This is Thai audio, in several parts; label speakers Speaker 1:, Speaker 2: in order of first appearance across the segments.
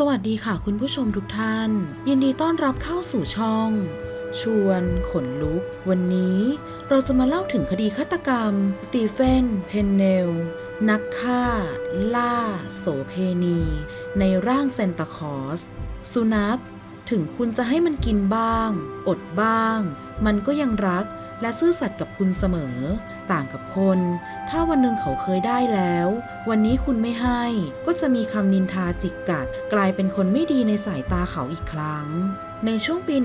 Speaker 1: สวัสดีค่ะคุณผู้ชมทุกท่าน ยินดีต้อนรับเข้าสู่ช่อง ชวนขนลุก วันนี้เราจะมาเล่าถึงคดีฆาตกรรม สตีเฟน เพนเนล นักฆ่า ล่า โสเพณี ในร่างเซนตาคอส สุนัข ถึงคุณจะให้มันกินบ้าง อดบ้าง มันก็ยังรัก และซื่อสัตย์กับคุณเสมอ ต่างกับคน ถ้าวันหนึ่งเขาเคยได้แล้ว วันนี้คุณไม่ให้ ก็จะมีคำนินทาจิกกัด กลายเป็นคนไม่ดีในสายตาเขาอีกครั้งในช่วงปี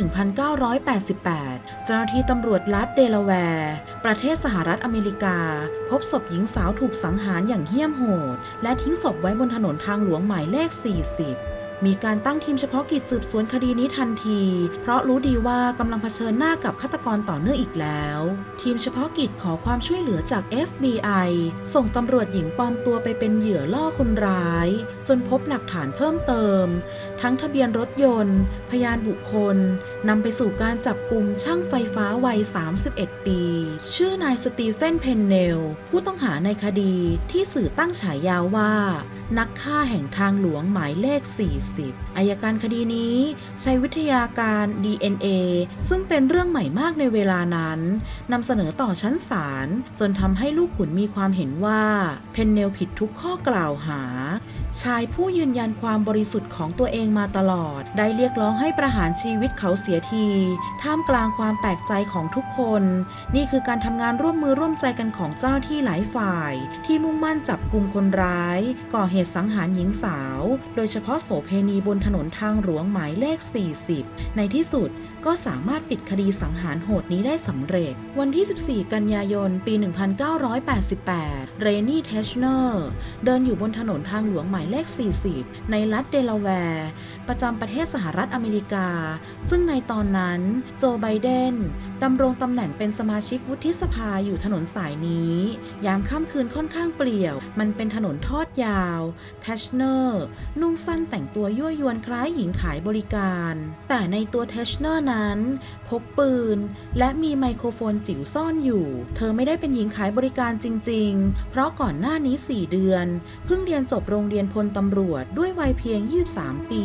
Speaker 1: 1988 เจ้าหน้าที่ตำรวจรัฐเดลาแวร์ ประเทศสหรัฐอเมริกา พบศพหญิงสาวถูกสังหารอย่างเหี้ยมโหด และทิ้งศพไว้บนถนนทางหลวงหมายเลข 40 มีการตั้งทีมเฉพาะกิจสืบสวนคดีนี้ทันที เพราะรู้ดีว่ากำลังเผชิญหน้ากับฆาตกรต่อเนื่องอีกแล้ว ทีมเฉพาะกิจขอความช่วยเหลือจาก FBI ส่งตำรวจหญิงปลอมตัวไปเป็นเหยื่อล่อคนร้าย จนพบหลักฐานเพิ่มเติม ทั้งทะเบียนรถยนต์ พยานบุคคลนำไปสู่การจับกลุ่มช่างไฟฟ้าวัย 31 ปี ชื่อนายสตีเฟนเพนเนล ผู้ต้องหาในคดีที่สื่อตั้งฉายาว่า นักฆ่าแห่งทางหลวงหมายเลข 40อายการคดีนี้ใช้วิทยาการ DNA ซึ่งเป็นเรื่องใหม่มากในเวลานั้นนำเสนอต่อชั้นศาลจนทำให้ลูกขุนมีความเห็นว่าเพนเนลผิดทุกข้อกล่าวหา ชายผู้ยืนยันความบริสุทธิ์ของตัวเองมาตลอด ได้เรียกร้องให้ประหารชีวิตเขาเสียที ท่ามกลางความแปลกใจของทุกคน นี่คือการทำงานร่วมมือร่วมใจกันของเจ้าหน้าที่หลายฝ่าย ที่มุ่งมั่นจับกลุ่มคนร้าย ก่อเหตุสังหารหญิงสาว โดยเฉพาะโสเพณีบนถนนทางหลวงหมายเลข 40 ในที่สุด ก็สามารถปิดคดีสังหารโหดนี้ได้สำเร็จ วันที่ 14 กันยายน ปี 1988 เรนนี่ เทชเนอร์ เดินอยู่บนถนนทางหลวงหมายเลข 40 ในรัฐเดลาแวร์ ประจำประเทศสหรัฐอเมริกา ซึ่งในตอนนั้นโจไบเดนดำรงตำแหน่งเป็นสมาชิกวุฒิสภาอยู่ถนนสายนี้ ยามค่ำคืนค่อนข้างเปลี่ยว มันเป็นถนนทอดยาวเทชเนอร์ นุ่งสั้นแต่งตัวยั่วยวนคล้ายหญิงขายบริการ แต่ในตัวเทชเนอร์นั้นพกปืน และมีไมโครโฟนจิ๋วซ่อนอยู่ เธอไม่ได้เป็นหญิงขายบริการจริง ๆ เพราะก่อนหน้านี้ 4 เดือน เพิ่งเรียนจบโรงเรียนพลตำรวจด้วยวัยเพียง 23 ปี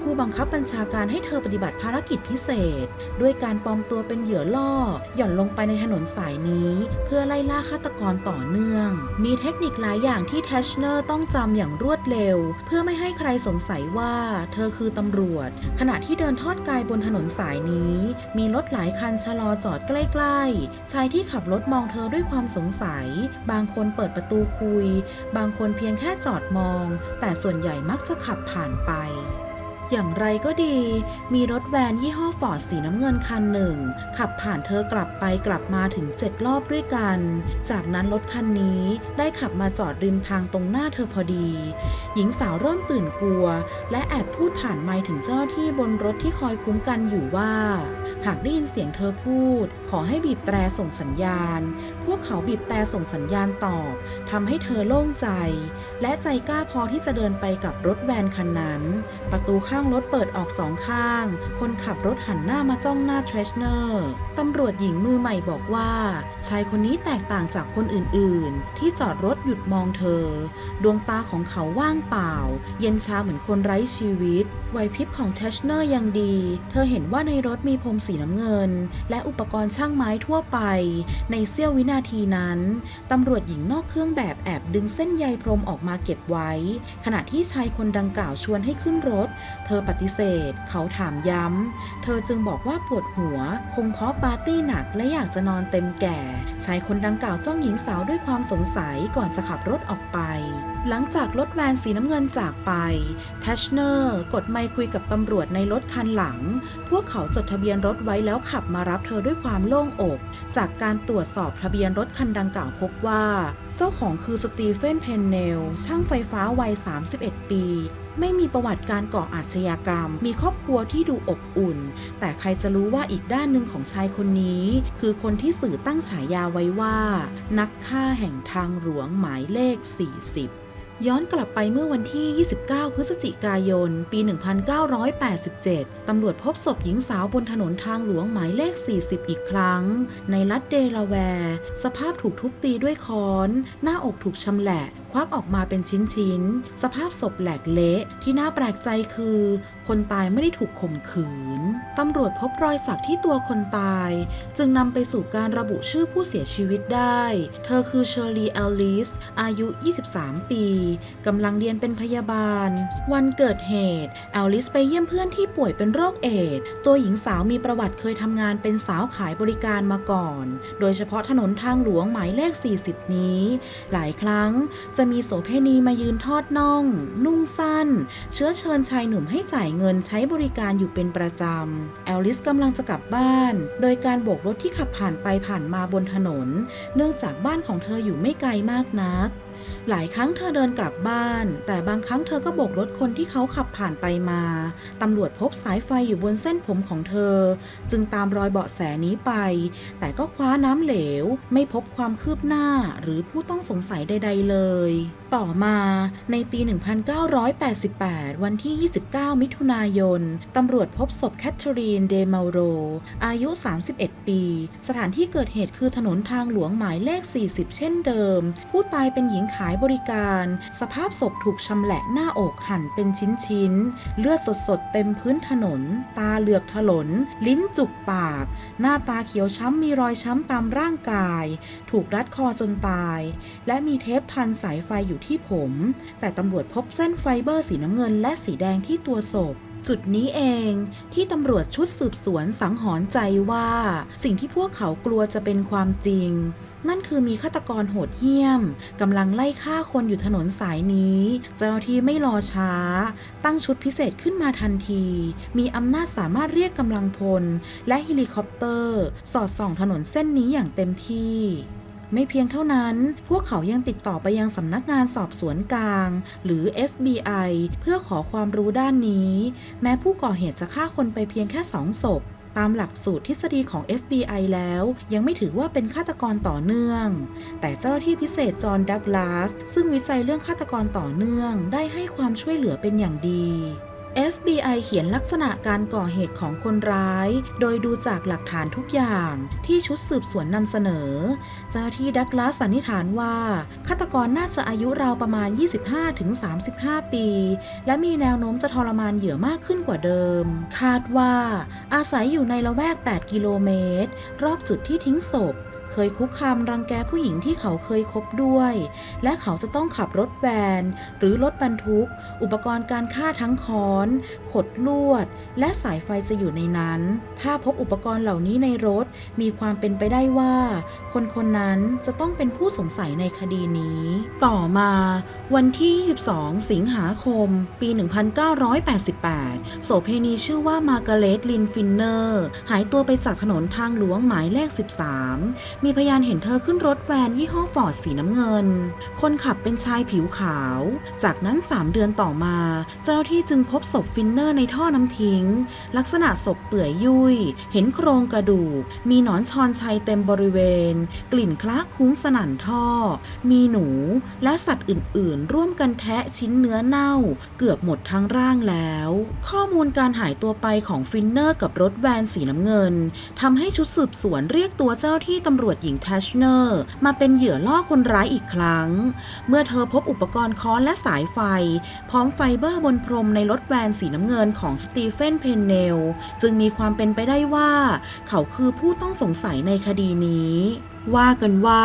Speaker 1: ผู้บังคับบัญชาการให้เธอปฏิบัติภารกิจพิเศษ ด้วยการปลอมตัวเป็นเหยื่อล่อ หย่อนลงไปในถนนสายนี้ เพื่อไล่ล่าฆาตกรต่อเนื่อง มีเทคนิคหลายอย่างที่เทชเนอร์ต้องจำอย่างรวดเร็ว เพื่อไม่ให้ใครสงสัยว่า เธอคือตำรวจ ขณะที่เดินทอดกายบนถนนสายนี้มีรถหลายคันชะลอจอดใกล้ๆ ชายที่ขับรถมองเธอด้วยความสงสัย บางคนเปิดประตูคุย บางคนเพียงแค่จอดมอง แต่ส่วนใหญ่มักจะขับผ่านไป อย่างไรก็ดี มีรถแวนยี่ห้อฟอร์ดสีน้ำเงินคันหนึ่ง ขับผ่านเธอกลับไปกลับมาถึง7รอบด้วยกัน จากนั้นรถคันนี้ได้ขับมาจอดริมทางตรงหน้าเธอพอดี หญิงสาวเริ่มตื่นกลัว และแอบพูดผ่านไมค์ถึงเจ้าหน้าที่บนรถที่คอยคุ้มกันอยู่ว่า หากได้ยินเสียงเธอพูด ขอให้บีบแตรส่งสัญญาณ พวกเขาบีบแตรส่งสัญญาณตอบทำให้เธอโล่งใจ และใจกล้าพอที่จะเดินไปกับรถแวนคันนั้น ประตูข้างรถเปิดออกสองข้าง คนขับรถหันหน้ามาจ้องหน้าเทรชเนอร์ตำรวจหญิงมือใหม่บอกว่า ชายคนนี้แตกต่างจากคนอื่นๆ ที่จอดรถหยุดมองเธอ ดวงตาของเขาว่างเปล่า เย็นชาเหมือนคนไร้ชีวิตไหวพริบของเทชเนอร์ยังดี เธอเห็นว่าในรถมีพรมสีน้ำเงิน และอุปกรณ์ช่างไม้ทั่วไป ในเสี้ยววินาทีนั้นตำรวจหญิงนอกเครื่องแบบแอบดึงเส้นใยพรมออกมาเก็บไว้ ขณะที่ชายคนดังกล่าวชวนให้ขึ้นรถเธอปฏิเสธ เขาถามย้ำ เธอจึงบอกว่าปวดหัว คงเพราะปาร์ตี้หนักและอยากจะนอนเต็มแก่ ชายคนดังกล่าวจ้องหญิงสาวด้วยความสงสัยก่อนจะขับรถออกไป หลังจากรถแวนสีน้ำเงินจากไป แทชเนอร์กดไมค์คุยกับตำรวจในรถคันหลัง พวกเขาจดทะเบียนรถไว้แล้วขับมารับเธอด้วยความโล่งอก จากการตรวจสอบทะเบียนรถคันดังกล่าวพบว่า เจ้าของคือสตีเฟนเพนเนลช่างไฟฟ้าวัย 31 ปี ไม่มีประวัติการก่ออาชญากรรม มีครอบครัวที่ดูอบอุ่น แต่ใครจะรู้ว่าอีกด้านหนึ่งของชายคนนี้ คือคนที่สื่อตั้งฉายาไว้ว่า นักฆ่าแห่งทางหลวงหมายเลข 40 ย้อนกลับไปเมื่อวันที่ 29 พฤศจิกายน ปี 1987 ตำรวจพบศพหญิงสาวบนถนนทางหลวงหมายเลข 40 อีกครั้ง ในรัฐเดลาแวร์ สภาพถูกทุบตีด้วยค้อน หน้าอกถูกชำแหละ ควักออกมาเป็นชิ้นๆ สภาพศพแหลกเละ ที่น่าแปลกใจคือ คนตายไม่ได้ถูกข่มขืน ตำรวจพบรอยสักที่ตัวคนตาย จึงนำไปสู่การระบุชื่อผู้เสียชีวิตได้ เธอคือเชอร์ลีแอลลิส อายุ 23 ปีกำลังเรียนเป็นพยาบาล วันเกิดเหตุแอลลิสไปเยี่ยมเพื่อนที่ป่วยเป็นโรคเอดตัวหญิงสาวมีประวัติเคยทำงานเป็นสาวขายบริการมาก่อน โดยเฉพาะถนนทางหลวงหมายเลข 40 นี้ หลายครั้งจะมีโสเพณีมายืนทอดน่อง นุ่งสั้น เชื้อเชิญชายหนุ่มให้จ่ายเงินใช้บริการอยู่เป็นประจำ แอลลิสกำลังจะกลับบ้าน โดยการโบกรถที่ขับผ่านไปผ่านมาบนถนน เนื่องจากบ้านของเธออยู่ไม่ไกลมากนัก หลายครั้งเธอเดินกลับบ้าน แต่บางครั้งเธอก็โบกรถคนที่เขาขับผ่านไปมา ตำรวจพบสายไฟอยู่บนเส้นผมของเธอ จึงตามรอยเบาะแสนี้ไป แต่ก็คว้าน้ำเหลว ไม่พบความคืบหน้าหรือผู้ต้องสงสัยใด ๆ เลย ต่อมาในปี 1988 วันที่ 29 มิถุนายน ตำรวจพบศพแคทเธอรีน เดมาโร อายุ 31 ปี สถานที่เกิดเหตุคือถนนทางหลวงหมายเลข 40 เช่นเดิม ผู้ตายเป็นหญิงขายบริการ สภาพศพถูกชำแหละหน้าอกหั่นเป็นชิ้นๆ เลือดสดๆ เต็มพื้นถนน ตาเหลือกถลน ลิ้นจุกปาก หน้าตาเขียวช้ำมีรอยช้ำตามร่างกาย ถูกรัดคอจนตาย และมีเทปพันสายไฟอยู่ที่ผม แต่ตำรวจพบเส้นไฟเบอร์สีน้ำเงินและสีแดงที่ตัวศพ จุดนี้เองที่ตำรวจชุดสืบสวนสังหรณ์ใจว่า สิ่งที่พวกเขากลัวจะเป็นความจริง นั่นคือมีฆาตกรโหดเหี้ยมกำลังไล่ฆ่าคนอยู่ถนนสายนี้ เจ้าหน้าที่ไม่รอช้า ตั้งชุดพิเศษขึ้นมาทันที มีอำนาจสามารถเรียกกำลังพล และเฮลิคอปเตอร์ สอดส่องถนนเส้นนี้อย่างเต็มที่ ไม่เพียงเท่านั้น พวกเขายังติดต่อไปยังสำนักงานสอบสวนกลาง หรือ FBI เพื่อขอความรู้ด้านนี้ แม้ผู้ก่อเหตุจะฆ่าคนไปเพียงแค่สองศพตามหลักสูตรทฤษฎีของ FBI แล้ว ยังไม่ถือว่าเป็นฆาตกรต่อเนื่อง แต่เจ้าหน้าที่พิเศษจอห์นดักลาส ซึ่งวิจัยเรื่องฆาตกรต่อเนื่อง ได้ให้ความช่วยเหลือเป็นอย่างดี FBI เขียนลักษณะการก่อเหตุของคนร้าย โดยดูจากหลักฐานทุกอย่างที่ชุดสืบสวนนำเสนอ เจ้าหน้าที่ดักลาสสันนิษฐานว่า ฆาตกรน่าจะอายุราวประมาณ 25-35 ปี และมีแนวโน้มจะทรมานเหยื่อมากขึ้นกว่าเดิม คาดว่า อาศัยอยู่ในละแวก 8 กิโลเมตร รอบจุดที่ทิ้งศพ เคยคุกคามรังแกผู้หญิงที่เขาเคยคบด้วย และเขาจะต้องขับรถแวนหรือรถบรรทุก อุปกรณ์การฆ่าทั้งค้อน ขดลวด และสายไฟจะอยู่ในนั้น ถ้าพบอุปกรณ์เหล่านี้ในรถมีความเป็นไปได้ว่า คนคนนั้นจะต้องเป็นผู้สงสัยในคดีนี้ ต่อมา วันที่ 22 สิงหาคม ปี 1988 โสเพณีชื่อว่ามาร์กาเร็ตลินฟินเนอร์ หายตัวไปจากถนนทางหลวงหมายเลข 13มีพยานเห็นเธอขึ้นรถแวนยี่ห้อฟอร์ดสีน้ำเงิน คนขับเป็นชายผิวขาว จากนั้น 3 เดือนต่อมา เจ้าหน้าที่จึงพบศพฟินเนอร์ในท่อน้ำทิ้ง ลักษณะศพเปื่อยยุ่ย เห็นโครงกระดูก มีหนอนชอนชัยเต็มบริเวณ กลิ่นคละคุ้งสนั่นท่อ มีหนูและสัตว์อื่น ๆ ร่วมกันแทะชิ้นเนื้อเน่า เกือบหมดทั้งร่างแล้ว ข้อมูลการหายตัวไปของฟินเนอร์กับรถแวนสีน้ำเงินทำให้ชุดสืบสวนเรียกตัวเจ้าที่ตำรวจวจหญิงแทชเนอร์ มาเป็นเหยื่อล่อคนร้ายอีกครั้ง เมื่อเธอพบอุปกรณ์ค้อนและสายไฟ พร้อมไฟเบอร์บนพรมในรถแวนสีน้ำเงินของสตีเฟนเพนเนล จึงมีความเป็นไปได้ว่า เขาคือผู้ต้องสงสัยในคดีนี้ ว่ากันว่า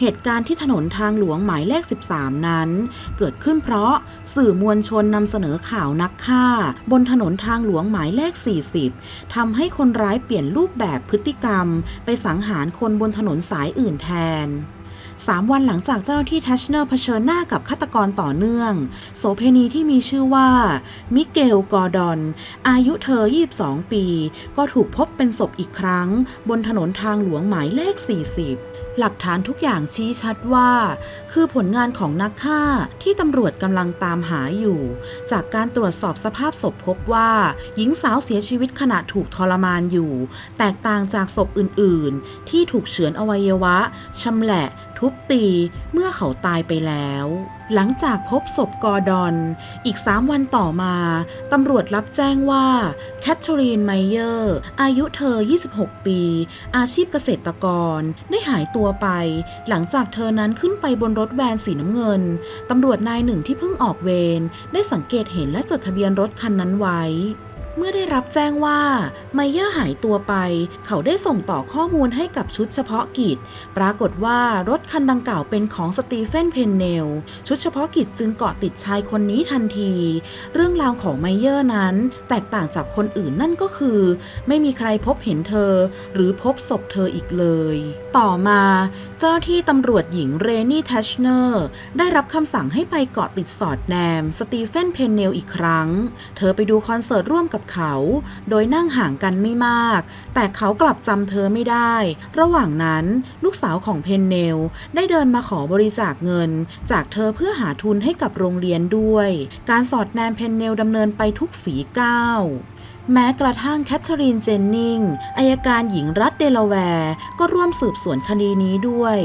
Speaker 1: เหตุการณ์ที่ถนนทางหลวงหมายเลข 13 นั้น เกิดขึ้นเพราะสื่อมวลชนนำเสนอข่าวนักฆ่า บนถนนทางหลวงหมายเลข 40ทำให้คนร้ายเปลี่ยนรูปแบบพฤติกรรม ไปสังหารคนบนถนนสายอื่นแทน สามวันหลังจากเจ้าหน้าที่แทชเนอร์เผชิญหน้ากับฆาตกรต่อเนื่อง โสเพณีที่มีชื่อว่า มิเกล กอร์ดอน อายุเธอ 22 ปี ก็ถูกพบเป็นศพอีกครั้ง บนถนนทางหลวงหมายเลข 40 หลักฐานทุกอย่างชี้ชัดว่า คือผลงานของนักฆ่าที่ตำรวจกำลังตามหาอยู่ จากการตรวจสอบสภาพศพพบว่า หญิงสาวเสียชีวิตขณะถูกทรมานอยู่ แตกต่างจากศพอื่น ๆ ที่ถูกเฉือนอวัยวะชำแหละถูก ทุบตีเมื่อเขาตายไปแล้ว หลังจากพบศพกอร์ดอน อีก3วันต่อมาตำรวจรับแจ้งว่าแคทเธอรีนไมเยอร์ อายุเธอ 26 ปี อาชีพเกษตรกร ได้หายตัวไป หลังจากเธอนั้นขึ้นไปบนรถแวนสีน้ำเงินตำรวจนายหนึ่งที่เพิ่งออกเวรได้สังเกตเห็นและจดทะเบียนรถคันนั้นไว้ เมื่อได้รับแจ้งว่าไมเยอร์หายตัวไป เขาได้ส่งต่อข้อมูลให้กับชุดเฉพาะกิจ ปรากฏว่ารถคันดังกล่าวเป็นของสตีเฟนเพนเนล ชุดเฉพาะกิจจึงเกาะติดชายคนนี้ทันที เรื่องราวของไมเยอร์นั้น แตกต่างจากคนอื่นนั่นก็คือ ไม่มีใครพบเห็นเธอ หรือพบศพเธออีกเลย ต่อมา เจ้าที่ตำรวจหญิงเรนี่แทชเนอร์ได้รับคำสั่งให้ไปเกาะติดสอดแนม สตีเฟนเพนเนลอีกครั้ง เธอไปดูคอนเสิร์ตร่วมกับเขา โดยนั่งห่างกันไม่มาก แต่เขากลับจำเธอไม่ได้ ระหว่างนั้นลูกสาวของเพนเนล ได้เดินมาขอบริจาคเงิน จากเธอเพื่อหาทุนให้กับโรงเรียนด้วย การสอดแนมเพนเนลดำเนินไปทุกฝีก้าว แม้กระทั่งแคทเธอรีนเจนนิงอายการหญิงรัฐเดลาแวร์ก็ร่วมสืบสวนคดีนี้ด้วย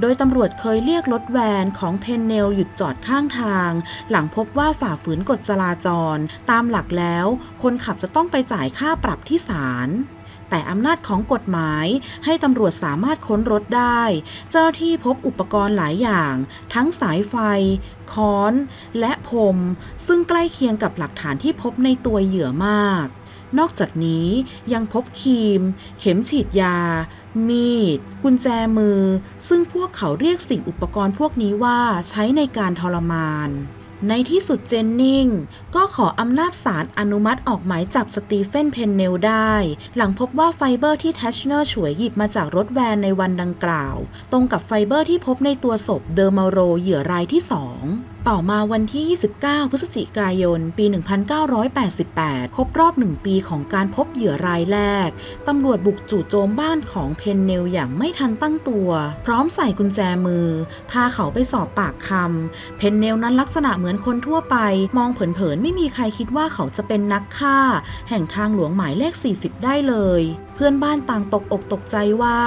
Speaker 1: โดยตำรวจเคยเรียกรถแวนของเพนเนลหยุดจอดข้างทาง หลังพบว่าฝ่าฝืนกฎจราจร ตามหลักแล้ว คนขับจะต้องไปจ่ายค่าปรับที่ศาลแต่อำนาจของกฎหมายให้ตำรวจสามารถค้นรถได้ เจ้าที่พบอุปกรณ์หลายอย่าง ทั้งสายไฟ ค้อน และพรมซึ่งใกล้เคียงกับหลักฐานที่พบในตัวเหยื่อมาก นอกจากนี้ยังพบครีม เข็มฉีดยา มีด กุญแจมือ ซึ่งพวกเขาเรียกสิ่งอุปกรณ์พวกนี้ว่าใช้ในการทรมาน ในที่สุดเจนนิงก็ขออำนาจศาลอนุมัติออกหมายจับสตีเฟนเพนเนลได้ หลังพบว่าไฟเบอร์ที่แทชเนอร์ฉวยหยิบมาจากรถแวนในวันดังกล่าว ตรงกับไฟเบอร์ที่พบในตัวศพเดอร์มาโรเหยื่อรายที่2 ต่อมาวันที่ 29 พฤศจิกายน ปี 1988 ครบรอบหนึ่งปีของการพบเหยื่อรายแรก ตำรวจบุกจู่โจมบ้านของเพนเนลอย่างไม่ทันตั้งตัว พร้อมใส่กุญแจมือ พาเขาไปสอบปากคำ เพนเนลนั้นลักษณะเหมือนคนทั่วไป มองเผินๆ ไม่มีใครคิดว่าเขาจะเป็นนักฆ่า แห่งทางหลวงหมายเลข 40 ได้เลย เพื่อนบ้านต่างตกอกตกใจว่า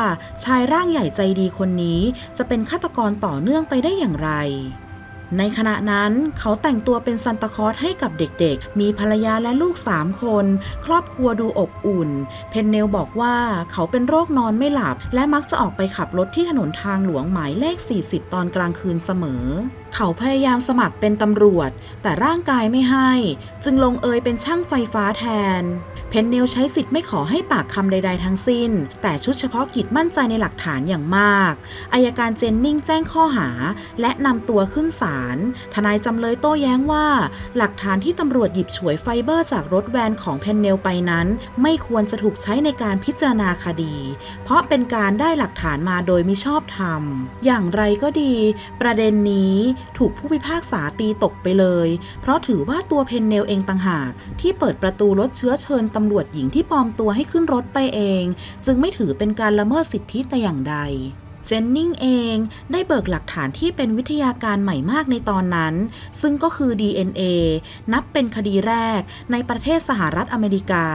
Speaker 1: ชายร่างใหญ่ใจดีคนนี้ จะเป็นฆาตกรต่อเนื่องไปได้อย่างไร ในขณะนั้นเขาแต่งตัวเป็นซันตาคลอสให้กับเด็กๆ มีภรรยาและลูกสามคน ครอบครัวดูอบอุ่น เพนเนลบอกว่าเขาเป็นโรคนอนไม่หลับ และมักจะออกไปขับรถที่ถนนทางหลวงหมายเลข 40 ตอนกลางคืนเสมอ เขาพยายามสมัครเป็นตำรวจ แต่ร่างกายไม่ให้ จึงลงเอยเป็นช่างไฟฟ้าแทน เพนเนลใช้สิทธิ์ไม่ขอให้ปากคำใด ๆ ทั้งสิ้น แต่ชุดเฉพาะกิจมั่นใจในหลักฐานอย่างมากอายการเจนนิงแจ้งข้อหา และนำตัวขึ้นศาลทนายจำเลยโต้แย้งว่า หลักฐานที่ตำรวจหยิบฉวยไฟเบอร์จากรถแวนของเพนเนลไปนั้น ไม่ควรจะถูกใช้ในการพิจารณาคดี เพราะเป็นการได้หลักฐานมาโดยมิชอบธรรม อย่างไรก็ดี ประเด็นนี้ถูกผู้พิพากษาตีตกไปเลย เพราะถือว่าตัวเพนเนลเองต่างหาก ที่เปิดประตูรถเชื้อเชิญตำรวจหญิงที่ปลอมตัวให้ขึ้นรถไปเอง จึงไม่ถือเป็นการละเมิดสิทธิแต่อย่างใด เจนนิงเองได้เบิกหลักฐานที่เป็นวิทยาการใหม่มากในตอนนั้น ซึ่งก็คือ DNA นับเป็นคดีแรกในประเทศสหรัฐอเมริกา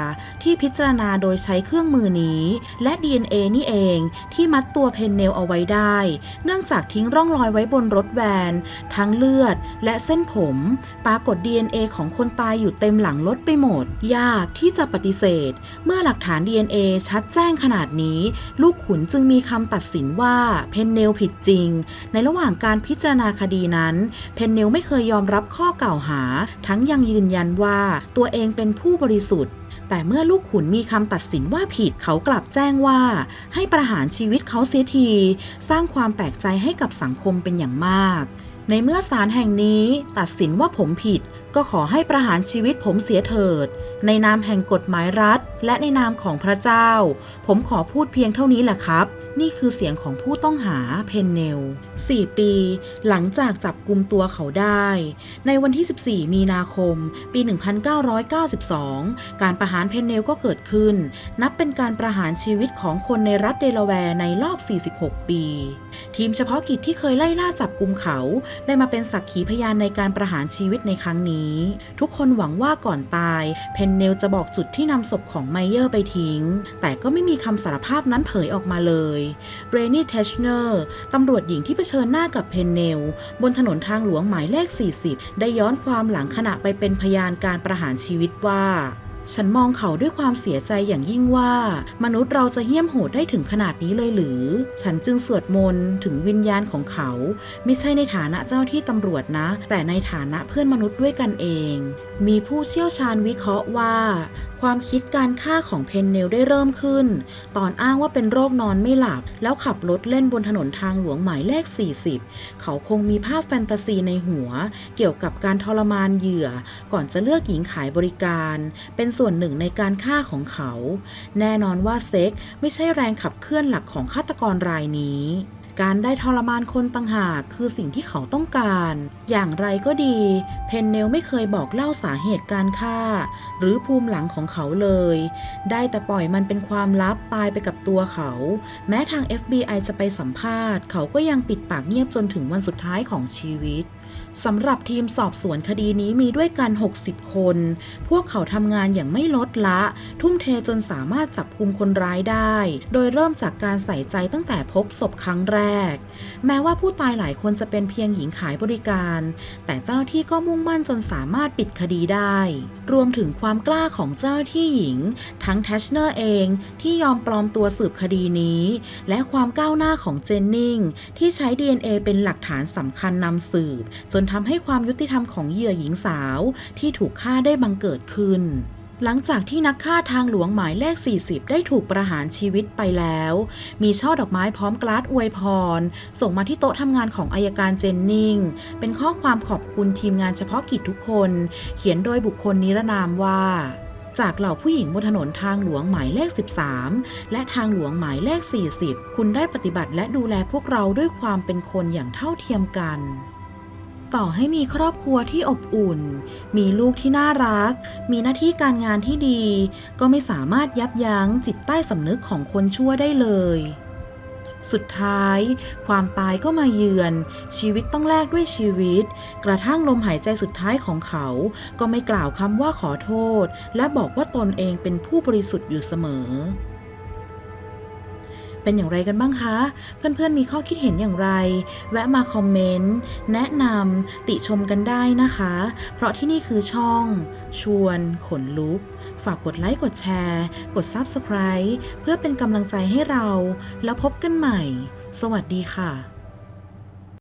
Speaker 1: ที่พิจารณาโดยใช้เครื่องมือนี้ และ DNA นี่เองที่มัดตัวเพนเนลเอาไว้ได้ เนื่องจากทิ้งร่องรอยไว้บนรถแวน ทั้งเลือดและเส้นผม ปรากฏ DNA ของคนตายอยู่เต็มหลังรถไปหมด ยากที่จะปฏิเสธ เมื่อหลักฐาน DNA ชัดแจ้งขนาดนี้ ลูกขุนจึงมีคำตัดสินว่าเพนเนลผิดจริง ในระหว่างการพิจารณาคดีนั้น เพนเนลไม่เคยยอมรับข้อกล่าวหา ทั้งยังยืนยันว่าตัวเองเป็นผู้บริสุทธิ์ แต่เมื่อลูกขุนมีคำตัดสินว่าผิดเขากลับแจ้งว่า ให้ประหารชีวิตเขาเสียที สร้างความแปลกใจให้กับสังคมเป็นอย่างมากในเมื่อศาลแห่งนี้ตัดสินว่าผมผิด ก็ขอให้ประหารชีวิตผมเสียเถิด ในนามแห่งกฎหมายรัฐ และในนามของพระเจ้า ผมขอพูดเพียงเท่านี้แหละครับ นี่คือเสียงของผู้ต้องหาเพนเนล 4 ปี หลังจากจับกลุ่มตัวเขาได้ ในวันที่ 14 มีนาคม ปี 1992 การประหารเพนเนลก็เกิดขึ้น นับเป็นการประหารชีวิตของคนในรัฐเดลาแวร์ในรอบ 46 ปี ทีมเฉพาะกิจที่เคยไล่ล่าจับกลุ่มเขา ได้มาเป็นสักขีพยานในการประหารชีวิตในครั้งนี้นี้ทุกคนหวังว่าก่อนตาย เพนเนลจะบอกจุดที่นำศพของไมเยอร์ไปทิ้ง แต่ก็ไม่มีคำสารภาพนั้นเผยออกมาเลยเรนนี่เทชเนอร์ตำรวจหญิงที่เผชิญหน้ากับเพนเนล บนถนนทางหลวงหมายเลข 40 ได้ย้อนความหลังขณะไปเป็นพยานการประหารชีวิตว่า ฉันมองเขาด้วยความเสียใจอย่างยิ่งว่า มนุษย์เราจะเหี้ยมโหดได้ถึงขนาดนี้เลยหรือ ฉันจึงสวดมนต์ถึงวิญญาณของเขา ไม่ใช่ในฐานะเจ้าที่ตำรวจนะ แต่ในฐานะเพื่อนมนุษย์ด้วยกันเอง มีผู้เชี่ยวชาญวิเคราะห์ว่า ความคิดการฆ่าของเพนเนลได้เริ่มขึ้น ตอนอ้างว่าเป็นโรคนอนไม่หลับ แล้วขับรถเล่นบนถนนทางหลวงหมายเลข 40 เขาคงมีภาพแฟนตาซีในหัว เกี่ยวกับการทรมานเหยื่อ ก่อนจะเลือกหญิงขายบริการ เป็นส่วนหนึ่งในการฆ่าของเขา แน่นอนว่าเซ็กไม่ใช่แรงขับเคลื่อนหลักของฆาตกรรายนี้ การได้ทรมานคนต่างหากคือสิ่งที่เขาต้องการ อย่างไรก็ดี เพนเนลไม่เคยบอกเล่าสาเหตุการฆ่า หรือภูมิหลังของเขาเลย ได้แต่ปล่อยมันเป็นความลับตายไปกับตัวเขา แม้ทาง FBI จะไปสัมภาษณ์ เขาก็ยังปิดปากเงียบจนถึงวันสุดท้ายของชีวิต สำหรับทีมสอบสวนคดีนี้มีด้วยกัน 60 คน พวกเขาทำงานอย่างไม่ลดละ ทุ่มเทจนสามารถจับกุมคนร้ายได้ โดยเริ่มจากการใส่ใจตั้งแต่พบศพครั้งแรก แม้ว่าผู้ตายหลายคนจะเป็นเพียงหญิงขายบริการ แต่เจ้าหน้าที่ก็มุ่งมั่นจนสามารถปิดคดีได้รวมถึงความกล้าของเจ้าที่หญิง ทั้งแทชเนอร์เองที่ยอมปลอมตัวสืบคดีนี้ และความก้าวหน้าของเจนนิงที่ใช้ DNA เป็นหลักฐานสำคัญนำสืบ จนทำให้ความยุติธรรมของเหยื่อหญิงสาว ที่ถูกฆ่าได้บังเกิดขึ้น หลังจากที่นักฆ่าทางหลวงหมายเลข 40 ได้ถูกประหารชีวิตไปแล้ว มีช่อดอกไม้พร้อมกราดอวยพร ส่งมาที่โต๊ะทำงานของอายการเจนนิงเป็นข้อความขอบคุณทีมงานเฉพาะกิจทุกคน เขียนโดยบุคคลนิรนามว่าจากเหล่าผู้หญิงบนถนนทางหลวงหมายเลข 13 และทางหลวงหมายเลข 40 คุณได้ปฏิบัติและดูแลพวกเราด้วยความเป็นคนอย่างเท่าเทียมกัน ต่อให้มีครอบครัวที่อบอุ่น มีลูกที่น่ารัก มีหน้าที่การงานที่ดี ก็ไม่สามารถยับยั้งจิตใต้สำนึกของคนชั่วได้เลย สุดท้าย ความตายก็มาเยือน ชีวิตต้องแลกด้วยชีวิต กระทั่งลมหายใจสุดท้ายของเขา ก็ไม่กล่าวคำว่าขอโทษ และบอกว่าตนเองเป็นผู้บริสุทธิ์อยู่เสมอ เป็นอย่างไรกันบ้างคะ เพื่อนๆมีข้อคิดเห็นอย่างไร แวะมาคอมเมนต์ แนะนำติชมกันได้นะคะ เพราะที่นี่คือช่อง ชวนขนลุก ฝากกดไลค์ กดแชร์ กด Subscribe เพื่อเป็นกำลังใจให้เรา แล้วพบกันใหม่ สวัสดีค่ะ